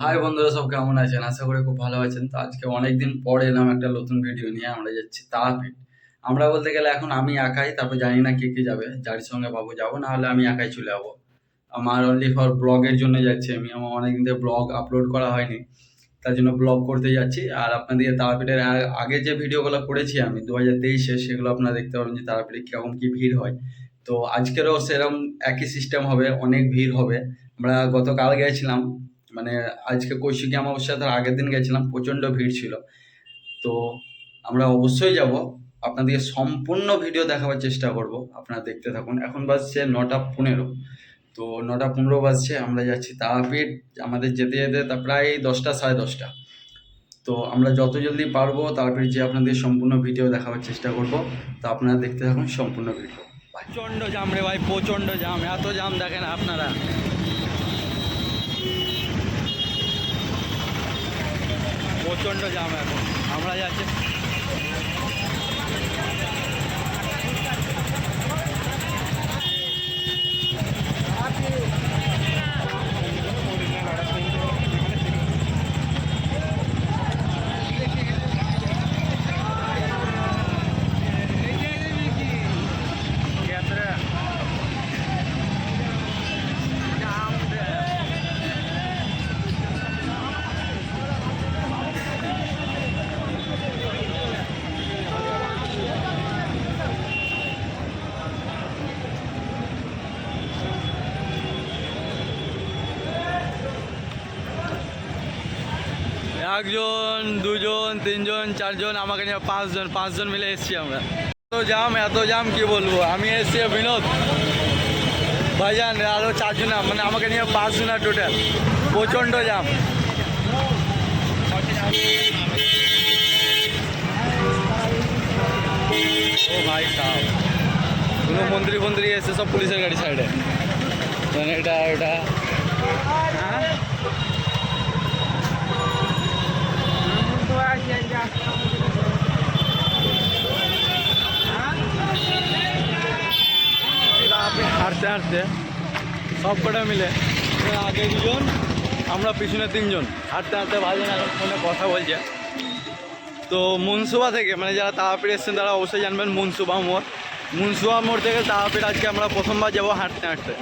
High বন্ধুরা, সব কেমন আছেন? আশা করি খুব ভালো আছেন। তো আজকে অনেকদিন পর এলাম একটা নতুন ভিডিও নিয়ে, আমরা যাচ্ছি তারাপীঠ। আমরা বলতে গেলে এখন আমি একাই, তারপর জানি না কে কে যাবে। যার সঙ্গে বাবু যাব, না হলে আমি একাই চলে যাব। আমার অনলি ফর ব্লগের জন্য যাচ্ছি আমি। আমার অনেকদিন থেকে ব্লগ আপলোড করা হয়নি। তার জন্য ব্লগ করতে যাচ্ছি। আর আপনাদের তারাপীঠের আগে যে ভিডিওগুলো করেছি আমি দু হাজার তেইশে, সেগুলো আপনারা দেখতে পাবেন যে তারাপীঠে কীরকম কী ভিড় হয়। তো আজকেরও সেরকম একই সিস্টেম হবে, অনেক ভিড় হবে। আমরা গতকাল গেছিলাম মানে আজকে কৌশিকী অমাবস্যা তার আগের দিন গেছিলাম, প্রচণ্ড ভিড় ছিল। তো আমরা অবশ্যই যাব। আপনাদেরকে সম্পূর্ণ ভিডিও দেখাবার চেষ্টা করব। আপনারা দেখতে থাকুন। এখন বাজছে নটা পনেরো। তো নটা পনেরো বাজছে, আমরা যাচ্ছি তারাপীঠ। আমাদের যেতে যেতে তা প্রায় দশটা, সাড়ে দশটা। তো আমরা যত জলদি পারব তারাপীঠ যে আপনাদের সম্পূর্ণ ভিডিও দেখাবার চেষ্টা করব। তো আপনারা দেখতে থাকুন সম্পূর্ণ ভিডিও। প্রচণ্ড জাম রে ভাই, প্রচণ্ড জাম এত জাম দেখেন আপনারা। প্রচণ্ড জাম এখন। আমরা যাচ্ছি। একজন দুজন, তিনজন, চারজন, আমাকে নিয়ে পাঁচজন পাঁচজন মিলে এসছি আমরা। এত জাম এত জাম, কি বলব? আমি এসছি বিনোদ। ভাইজান আরও চারজন মানে আমাকে নিয়ে পাঁচজন আর টোটাল প্রচণ্ড জাম। ও ভাই সাহেব কোনো মন্ত্রী ফন্ত্রী এসে সব পুলিশের গাড়ি সাইডে মানে এটা এটা হ্যাঁ আপনি হাঁটতে সব কটা মিলে আগে দুজন, আমরা পিছনে তিনজন। হাঁটতে হাঁটতে ভাইজন এখন ফোনে কথা বলছে। তো মুনসুবা থেকে মানে যারা তারাপীঠ এসছেন, তারা অবশ্যই জানবেন মুনসুবা মোড়। মুনসুবা মোড় থেকে তারাপীঠ আজকে আমরা প্রথমবার যাব হাঁটতে হাঁটতে।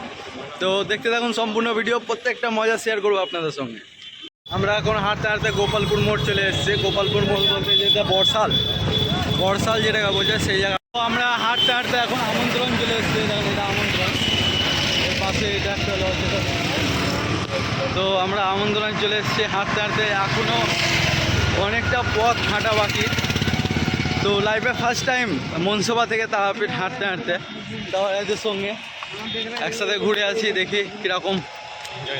তো দেখতে থাকুন সম্পূর্ণ ভিডিও, প্রত্যেকটা মজা শেয়ার করব আপনাদের সঙ্গে। আমরা এখন হাঁটতে হাঁটতে গোপালপুর মোড় চলে এসেছি। গোপালপুর মোড় বলতে যেটা বর্ষাল বর্ষাল যেটাকে বলছে সেই জায়গা। তো আমরা হাঁটতে হাঁটতে এখন আমন্ত্রণ চলে এসেছি এটা আমন্ত্রণ। তো আমরা আমন্ত্রণ চলে এসেছি, হাঁটতে হাঁটতে এখনও অনেকটা পথ হাঁটা বাকি। তো লাইফে ফার্স্ট টাইম মনসভা থেকে তারাপীঠ হাঁটতে হাঁটতে। এদের সঙ্গে একসাথে ঘুরে আছি দেখি কীরকম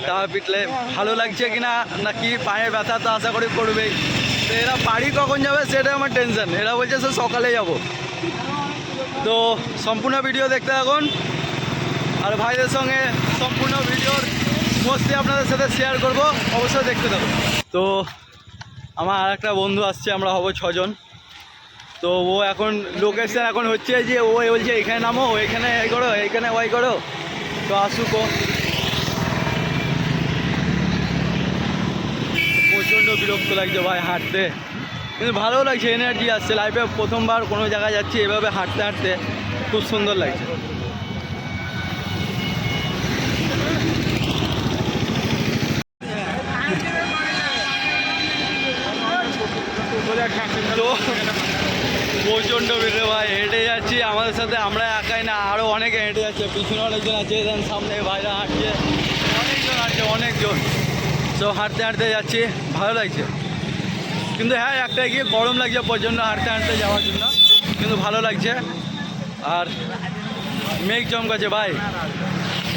তারা পিটলে ভালো লাগছে কিনা নাকি পায়ে ব্যথা তো আশা করি করবেই। তো এরা বাড়ি কখন যাবে সেটা আমার টেনশন এরা বলছে সে সকালে যাব। তো সম্পূর্ণ ভিডিও দেখতে থাকুন। আর ভাইদের সঙ্গে সম্পূর্ণ ভিডিওর মস্তি আপনাদের সাথে শেয়ার করব, অবশ্যই দেখতে থাকুন। তো আমার আর একটা বন্ধু আসছে, আমরা হব ছজন। তো ও এখন লোকেশন এখন হচ্ছে যে, ও বলছে, এখানে নামো, এখানে এই করো, এখানে ওই করো। তো আসুক প্রচণ্ড বিরক্ত লাগছে ভাই হাঁটতে। কিন্তু ভালো লাগছে এনার্জি আসছে। লাইফে প্রথমবার কোনো জায়গায় যাচ্ছি, এভাবে হাঁটতে হাঁটতে খুব সুন্দর লাগছে তো প্রচণ্ড ভিড় ভাই, হেঁটে যাচ্ছি। আমাদের সাথে আমরা একাই না আরও অনেকে হেঁটে যাচ্ছে। পিছনে অনেকজন আছে সামনে ভাইরা হাঁটছে। অনেকজন আছে, অনেকজন। তো হাঁটতে হাঁটতে যাচ্ছি। ভালো লাগছে। কিন্তু হ্যাঁ একটাই গিয়ে গরম লাগছে প্রচণ্ড, হাঁটতে হাঁটতে যাওয়ার জন্য। কিন্তু ভালো লাগছে। আর মেঘ চমকাছে ভাই।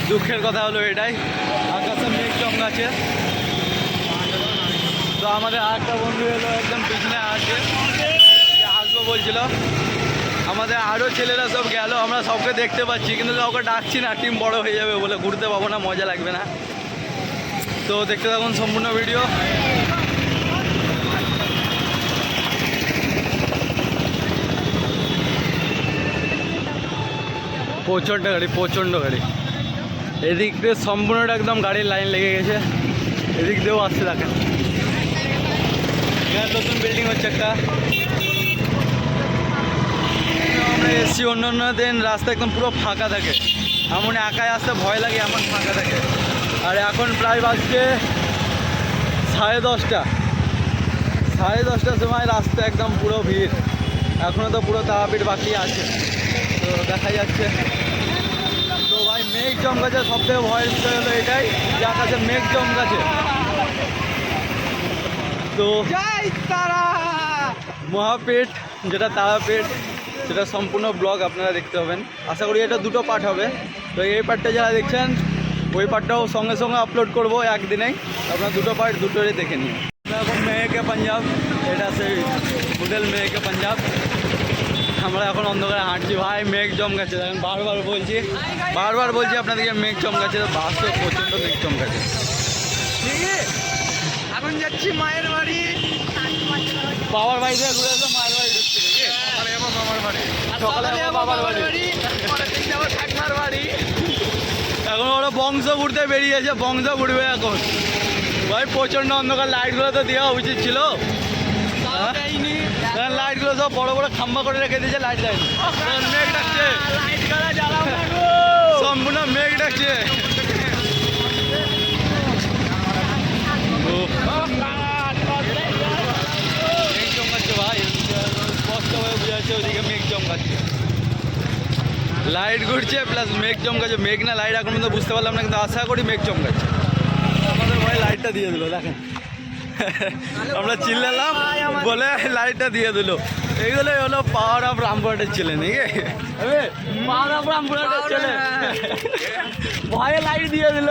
দুঃখের কথা হলো এটাই। আকাশে মেঘ চমকাছে তো আমাদের আর একটা বন্ধু এলো, একদম পিছনে বলছিল। আমাদের আরও ছেলেরা সব গেল, আমরা সবকে দেখতে পাচ্ছি, কিন্তু কাউকে ডাকছি না টিম বড় হয়ে যাবে বলে ঘুরতে পাবো না, মজা লাগবে না। তো দেখতে থাকুন সম্পূর্ণ ভিডিও প্রচণ্ড গাড়ি প্রচণ্ড গাড়ি। এদিক দিয়ে সম্পূর্ণটা একদম গাড়ির লাইন লেগে গেছে। এদিক দিয়েও আসছে দেখেন। এখানে নতুন বিল্ডিং হচ্ছে একটা। আমরা এসছি অন্য অন্য দিন রাস্তা একদম পুরো ফাঁকা থাকে। এমন একাই আসতে ভয় লাগে এমন ফাঁকা থাকে। আর এখন প্রায় বাজছে সাড়ে দশটা। সাড়ে দশটার সময় রাস্তা একদম পুরো ভিড়। এখনও তো পুরো তারাপীঠ বাকি আছে। তো দেখা যাচ্ছে। তো ভাই মেঘ জমকাছে সব থেকে ভয়ের বিষয় হলো এটাই যে আকাশে মেঘ জমকাছে। তো মহাপেট যেটা তারাপীঠ সেটা সম্পূর্ণ ব্লগ আপনারা দেখতে পাবেন। আশা করি এটা দুটো পার্ট হবে। তো এই পার্টটা যারা দেখছেন ওই পার্টটাও সঙ্গে সঙ্গে আপলোড করব একদিনেই। আপনারা দুটো পার্ট দুটোরই দেখে নিন। এখন মেয়েকে পাঞ্জাব এটা সেই হোটেল মেয়েকে পাঞ্জাব। আমরা এখন অন্ধকারে হাঁটছি। ভাই মেঘ জমকাছে দেখেন বারবার বলছি বারবার বলছি আপনাদেরকে মেঘ জমকাছে বাস্তব প্রচণ্ড মেঘ জমকাছে এখন যাচ্ছি মায়ের বাড়ি। বাবার বাড়ি থেকে ঘুরে এসে মায়ের বাড়ি ঢুকছি নাকি? মামার বাড়ি সকালে যাব বাবার বাড়ি। যাব ঠাকুমার বাড়ি। এখন ওরা বংশ ঘুরতে বেরিয়েছে বংশ ঘুরবে এখন। ভাই প্রচণ্ড অন্ধকার লাইটগুলো তো দেওয়া উচিত ছিল। হ্যাঁ? হ্যাঁ, লাইটগুলো সব বড় বড় খাম্বা করে রেখে দিয়েছে লাইট এখন মেঘ ডাকছে। লাইট সম্পূর্ণ মেঘ ডাকছে উফ, মেঘ চমকাচ্ছে ভাই স্পষ্ট হয়ে বোঝা যাচ্ছে ওদিকে মেঘ চমকাচ্ছে লাইট ঘুরছে প্লাস মেঘ চমকাচ্ছে। মেঘ না লাইট এখন পর্যন্ত বুঝতে পারলাম না কিন্তু আশা করি মেঘ চমকাচ্ছে। আমাদের ভাই লাইটটা দিয়ে দিল দেখেন। আমরা চিল্লালাম বলে লাইটটা দিয়ে দিল। এইগুলোই হলো পাওয়ার অফ রামপুরহাটের ছেলে নাকি? পাওয়ার অফ রামপুরহাটের ছেলে ভয়ে লাইট দিয়ে দিল।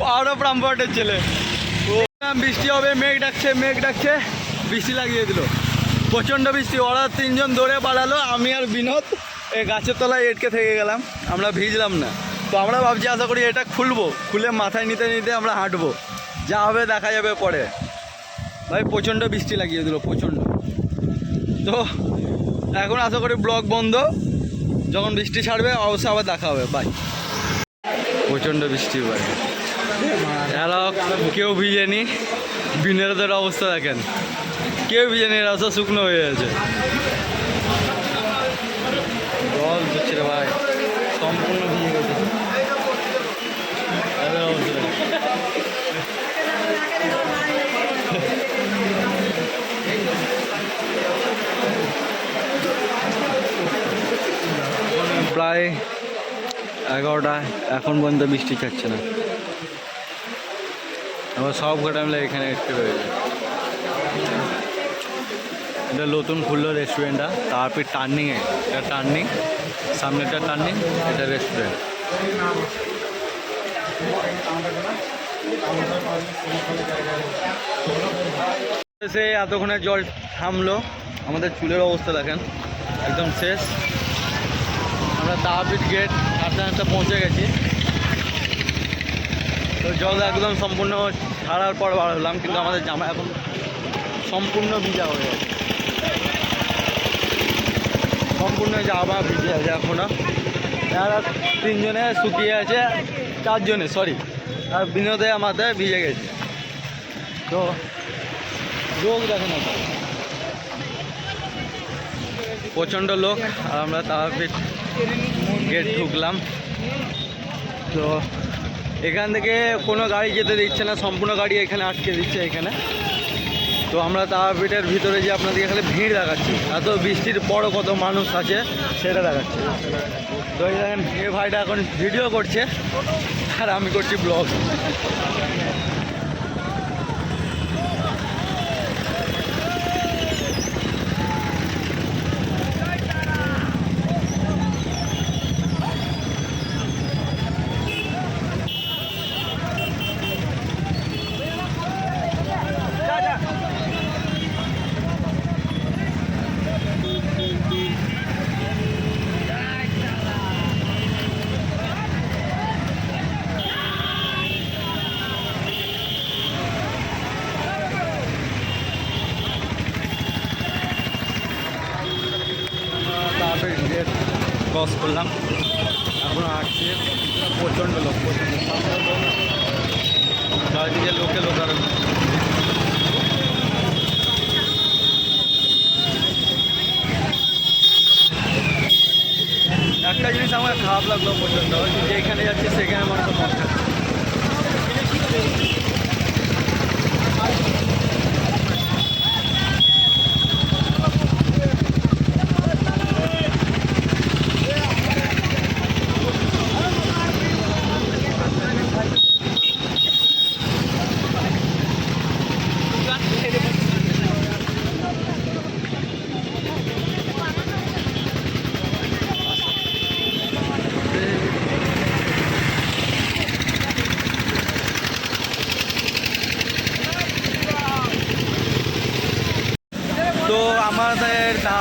পাওয়ার অফ রামপুরহাটের ছেলে বৃষ্টি হবে মেঘ ডাকছে মেঘ ডাকছে বৃষ্টি লাগিয়ে দিল। প্রচণ্ড বৃষ্টি ওরা তিনজন দৌড়ে পালালো আমি আর বিনোদ। এই গাছের তলায় এটকে থেকে গেলাম, আমরা ভিজলাম না। তো আমরা ভাবছি, আশা করি এটা খুলবো, খুলে মাথায় নিতে নিতে আমরা হাঁটবো। যা হবে দেখা যাবে পরে। ভাই, প্রচণ্ড বৃষ্টি লাগিয়ে দিল, প্রচণ্ড। তো এখন আশা করি ব্লক বন্ধ। যখন বৃষ্টি ছাড়বে, অবশ্যই আবার দেখা হবে। বাই প্রচণ্ড বৃষ্টি, ভাই। কেউ ভিজেনি? বিনেরদের অবস্থা দেখেন। কেউ ভিজেনি রাস্তা শুকনো হয়ে গেছে জল দিচ্ছে রে ভাই। সম্পূর্ণ ভিজে গেছে। প্রায় এগারোটা, এখন পর্যন্ত বৃষ্টি ছাড়ছে না। এবার সব কটা মিলে এখানে একটু রয়েছে এটা নতুন খুললো রেস্টুরেন্টটা তারপর টার্নিংয়ে এটা টার্নিং সামনেটা টার্নিং এটা রেস্টুরেন্ট সে এতক্ষণে জল থামলো। আমাদের চুলের অবস্থা দেখেন, একদম শেষ। আমরা তারাপীঠ গেট আস্তে আস্তে পৌঁছে গেছি। তো জল একদম সম্পূর্ণ ছাড়ার পর বার হলাম, কিন্তু আমাদের জামা এখন সম্পূর্ণ ভিজা হয়ে গেছে। সম্পূর্ণ জামা ভিজে আছে এখনও। আর তিনজনে শুকিয়ে আছে, চারজনে সরি আর বিনোদে আমাদের ভিজে গেছে। তো লোক দেখেন। প্রচণ্ড লোক, আর আমরা তারাপীঠ গেট ঢুকলাম। তো এখান থেকে কোনো গাড়ি যেতে দিচ্ছে না, সম্পূর্ণ গাড়ি এখানে আটকে দিচ্ছে এখানে। তো আমরা তারাপীঠের ভিতরে যে আপনাদের এখানে ভিড় দেখাচ্ছি, এত বৃষ্টির বড় কত মানুষ আছে, সেটা দেখাচ্ছে। তো এই ভাইটা এখন ভিডিও করছে, আর আমি করছি ব্লগ তারপরে গেট ক্রস করলাম এখন আসছে প্রচণ্ড লোক। প্রচণ্ড চারিদিকে লোকে লোকারণ্য। একটা জিনিস আমার খারাপ লাগল প্রচণ্ড, যে এখানে যাচ্ছে সেখানে মানুষ মদ খাচ্ছে তো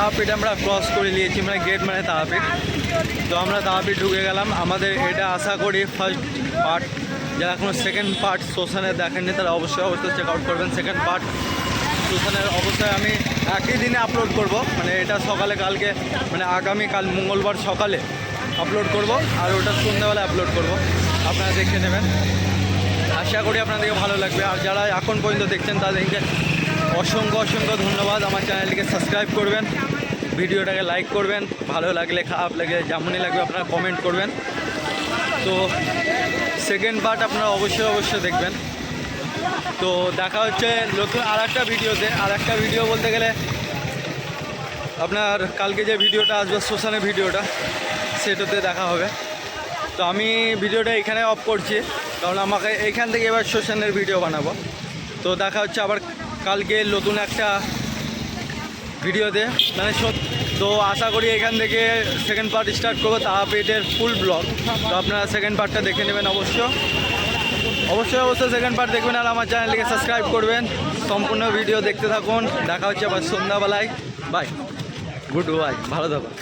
তাহাপিঠ আমরা ক্রস করে নিয়েছি মানে গেট মানে তাহাপিঠ। তো আমরা তাহাপিঠ ঢুকে গেলাম। আমাদের এটা আশা করি ফার্স্ট পার্ট যারা কোনো সেকেন্ড পার্ট শ্মশানে দেখেননি, তারা অবশ্যই অবশ্যই চেক আউট করবেন সেকেন্ড পার্ট শ্মশানের। অবশ্যই আমি একই দিনে আপলোড করব মানে এটা সকালে, কালকে মানে আগামী কাল মঙ্গলবার সকালে আপলোড করব, আর ওটা সন্ধ্যাবেলা আপলোড করব। আপনারা দেখে নেবেন। আশা করি আপনাদেরকে ভালো লাগবে। আর যারা এখন পর্যন্ত দেখছেন, তাদেরকে অসংখ্য অসংখ্য ধন্যবাদ। আমার চ্যানেলটিকে সাবস্ক্রাইব করবেন। ভিডিওটাকে লাইক করবেন, ভালো লাগলে, খারাপ লাগলে, যেমনই লাগবে আপনারা কমেন্ট করবেন। তো সেকেন্ড পার্ট আপনারা অবশ্যই অবশ্যই দেখবেন। তো দেখা হচ্ছে নতুন আর একটা ভিডিওতে। আর একটা ভিডিও বলতে গেলে আপনার কালকে যে ভিডিওটা আসবে, শ্মশানের ভিডিওটা, সেটাতে দেখা হবে। তো আমি ভিডিওটা এখানে অফ করছি, কারণ আমাকে এইখান থেকে এবার শ্মশানের ভিডিও বানাবো। তো দেখা হচ্ছে আবার কালকে নতুন একটা ভিডিওতে। মানে তো আশা করি এখান থেকে সেকেন্ড পার্ট স্টার্ট করব তাহাপেটের ফুল ব্লগ তো আপনারা সেকেন্ড পার্টটা দেখে নেবেন অবশ্য অবশ্যই অবশ্যই সেকেন্ড পার্ট দেখবেন আর আমার চ্যানেলটিকে সাবস্ক্রাইব করবেন। সম্পূর্ণ ভিডিও দেখতে থাকুন। দেখা হচ্ছে আবার সন্ধ্যাবেলায়। বাই গুড বাই ভালো থাকুন